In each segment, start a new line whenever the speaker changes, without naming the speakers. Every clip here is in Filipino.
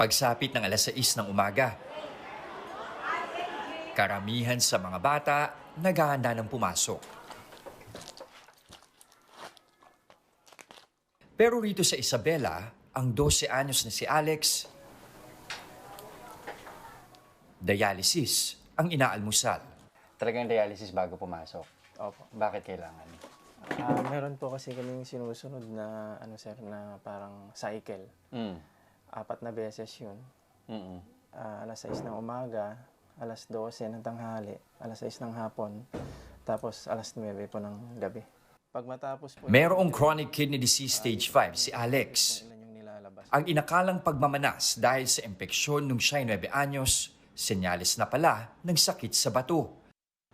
Pagsapit ng alas 6 ng umaga, karamihan sa mga bata naghahanda ng pumasok. Pero rito sa Isabela, ang 12 anyos na si Alex, dialysis ang inaalmusal.
Talagang dialysis bago pumasok.
Opo.
Bakit kailangan?
Ah, meron po kasi kaming sinusunod na ano sir na parang cycle.
Mm.
Apat na beses 'yun.
Mm-mm.
Ah, alas 6 ng umaga, alas 12 ng tanghali, alas 6 ng hapon, tapos alas 9 po ng gabi. Pag matapos po
Merong chronic kidney disease stage 5 si Alex. Ang inakalang pagmamanas dahil sa impeksyon nung siya ay 9 anyos, senyales na pala ng sakit sa bato.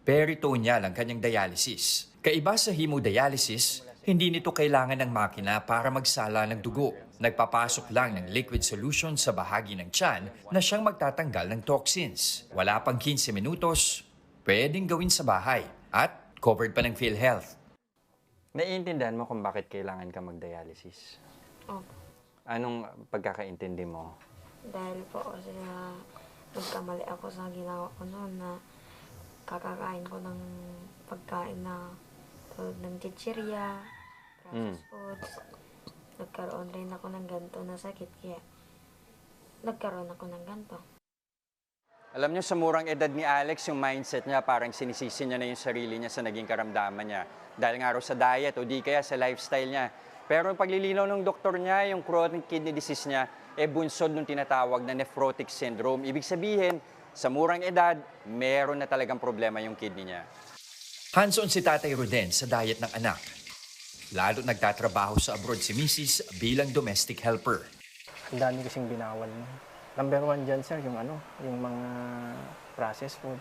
Peritoneal ang kanyang dialysis. Kaiba sa hemodialysis, hindi nito kailangan ng makina para magsala ng dugo. Nagpapasok lang ng liquid solution sa bahagi ng tiyan na siyang magtatanggal ng toxins. Wala pang 15 minutos, pwedeng gawin sa bahay at covered pa ng PhilHealth.
Naiintindihan mo kung bakit kailangan ka mag-dialysis?
Opo.
Anong pagkakaintindi mo?
Dahil po kasi na nagkamali ako sa ginawa ko noon na kakakain ko ng pagkain na tulad ng chichirya, processed foods. Nagkaroon rin ako ng ganto na sakit kaya nagkaroon ako ng ganto.
Alam niyo, sa murang edad ni Alex, yung mindset niya parang sinisisi niya na yung sarili niya sa naging karamdaman niya. Dahil nga raw sa diet o di kaya sa lifestyle niya. Pero yung paglilinaw ng doktor niya, yung chronic kidney disease niya, e bunsod nung tinatawag na nephrotic syndrome. Ibig sabihin, sa murang edad, meron na talagang problema yung kidney niya.
Hands-on si Tatay Roden sa diet ng anak. Lalo nagtatrabaho sa abroad si Mrs. bilang domestic helper.
Ang dami kasing binawal mo. Number one dyan, sir, yung ano, yung mga processed food.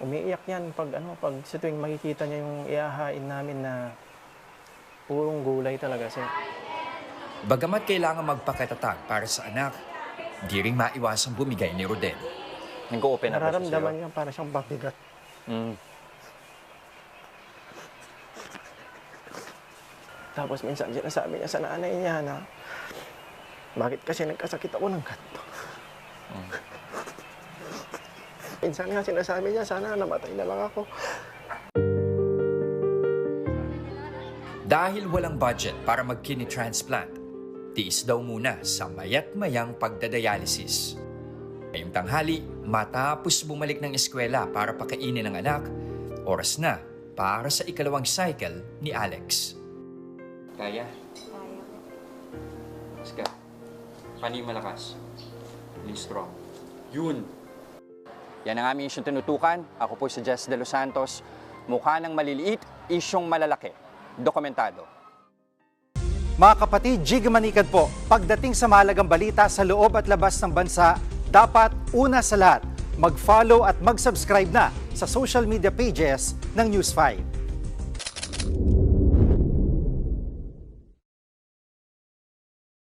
Umiiyak yan pag ano, pag sa tuwing makikita niya yung iahain namin na purong gulay talaga, sir.
Bagamat kailangan magpakatatag para sa anak, di rin maiwasang bumigay ni Roden.
Nag-open up ba siya
Nararamdaman niya para siyang pabigat.
Mm.
Tapos minsan sinasabi niya sa nanay niya na, bakit kasi nagkasakit ako ng ganito? Minsan nga sinasabi niya, sana namatay na lang ako.
Dahil walang budget para mag-kidney transplant, tiis daw muna sa mayat mayang pagdadialysis. Ngayong tanghali, matapos bumalik ng eskwela para pakainin ng anak, oras na para sa ikalawang cycle ni Alex.
Kaya?
Kaya.
Mas ka. Yung malakas? Yung strong. Yun. Yan ang aming isyong tinutukan. Ako po si Jess De Los Santos. Mukha ng maliliit, isyong malalaki. Dokumentado.
Mga kapatid, Jig Manikad po. Pagdating sa mahalagang balita sa loob at labas ng bansa, dapat una sa lahat, mag-follow at mag-subscribe na sa social media pages ng News 5.